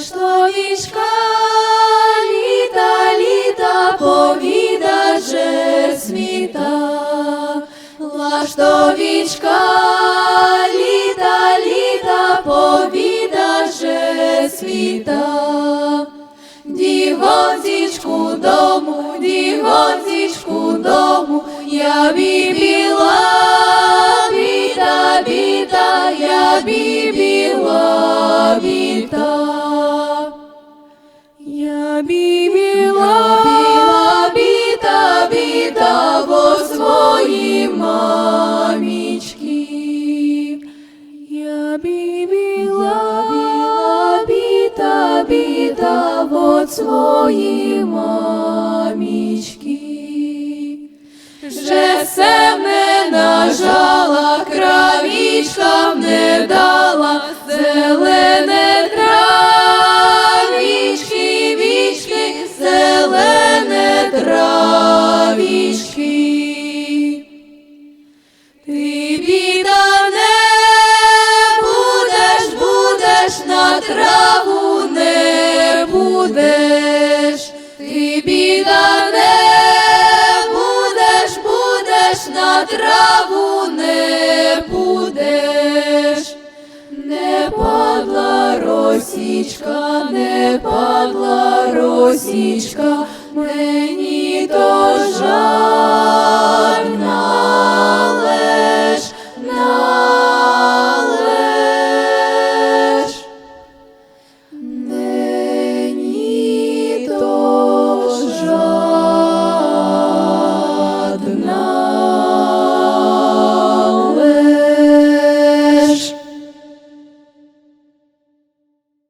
Лаштовічка, літа, літа, повіда же світа. Лаштовічка, літа, літа, повіда же світа. Дігонзічку дому, дігонзічку дому, я бібіла, біта, біта, я бібіла, біта. Я бібіла, біла, біта, біта, вот свої мамічки. Же семена жала, кравічкам не дала, зелене травічки, вічки, зелене травічки. На траву не будеш, не падла росічка, не падла росічка, мені то жаль.